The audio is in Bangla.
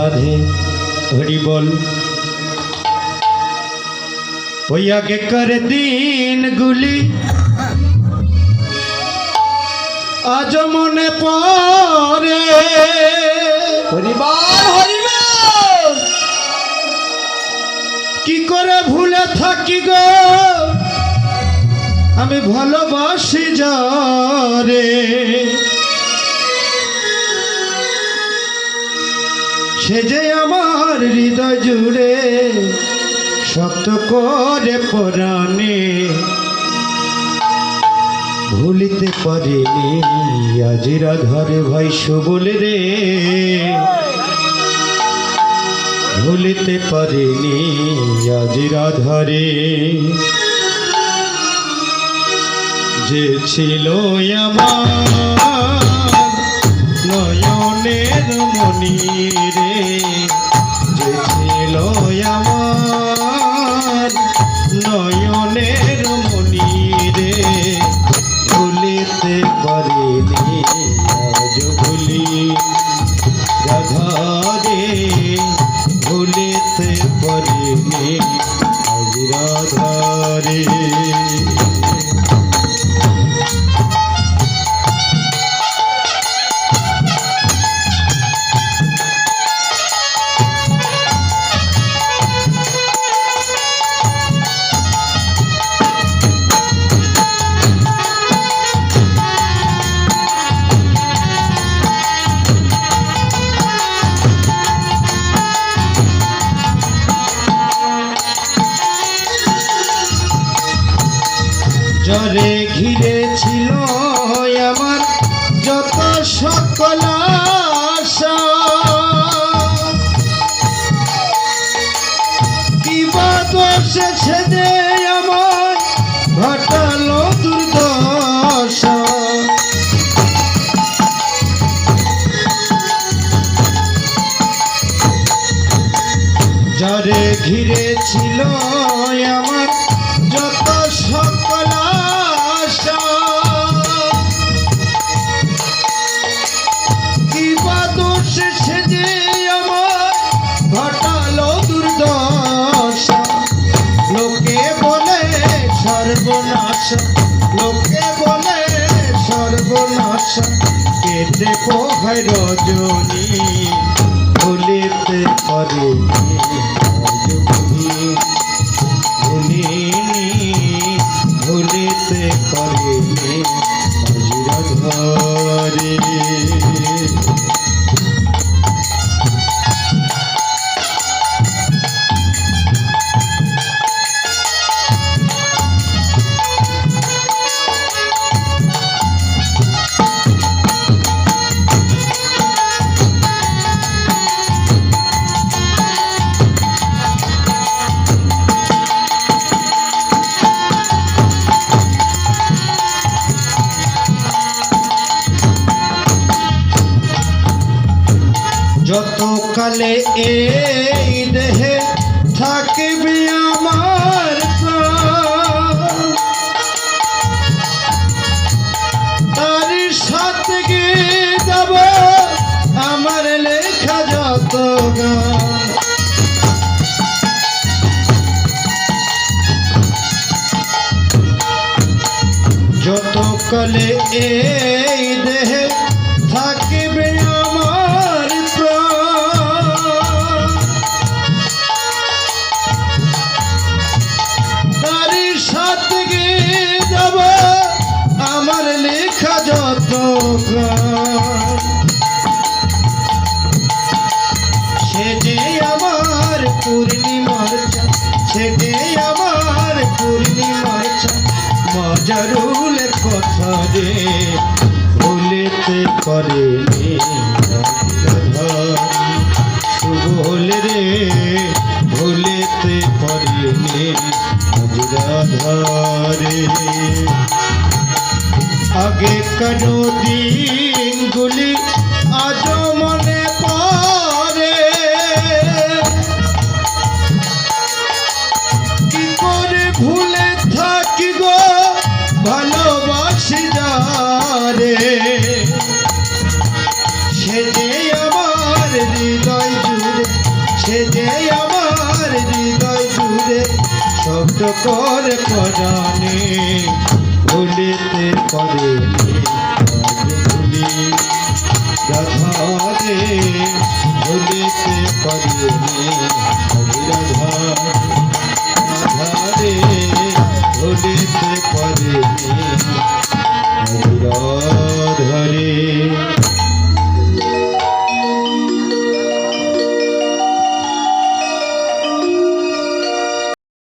রাধে হরি বল। ওই আগেকার দিনগুলি আজ মনে পড়ে। হরিবার হরিবার কি করে ভুলে থাকি গো? আমি ভালোবাসি যারে সে যে আমার হৃদয় জুড়ে শক্ত করে পরাণে। ভুলিতে পারিনি আজিরা ধরে ভাই সুবল রে। ভুলিতে পারিনি আজিরা ধরে যে ছিল আমার নয়নের মনি রে, যে ছিল আমার নয়নের মনি রে। ভুলিতে পারিনি, আজ ভুলি রাধারে ভুলিতে পারিনি, আজ রাধারে জরে ঘিরে ছিল আমার যত সকল আশা। কিবা দোষে ছেদে আমার ঘটালো দুর্দশা। যারে ঘিরে ছিল আমার যত সকল সর্বনাশ লোকে বলে সর্বনাশ। কেটে পোহায় রজনী ভুলিতে পারিনি কালে এই দেহে থাকবে আমার তার সাথে গিয়ে যাব আমার লেখা যত গান। যত কালে এই দেহে পূর্ণিমার চাঁদ, সে যে আমার পূর্ণিমার চাঁদ, মজারুলের কথা রে ভুলিতে করে সুবল রে ভুলিতে পারিনি রাধারে আগে কেন দিনগুলি আজ মনে ভুলে থাকি গো, ভালোবাসি যারে। সে যে আমার হৃদয় জুড়ে, সে যে আমার হৃদয় জুড়ে, শব্দ করে পরাণে ভুলিতে করে রাধা রে ভুলিতে করে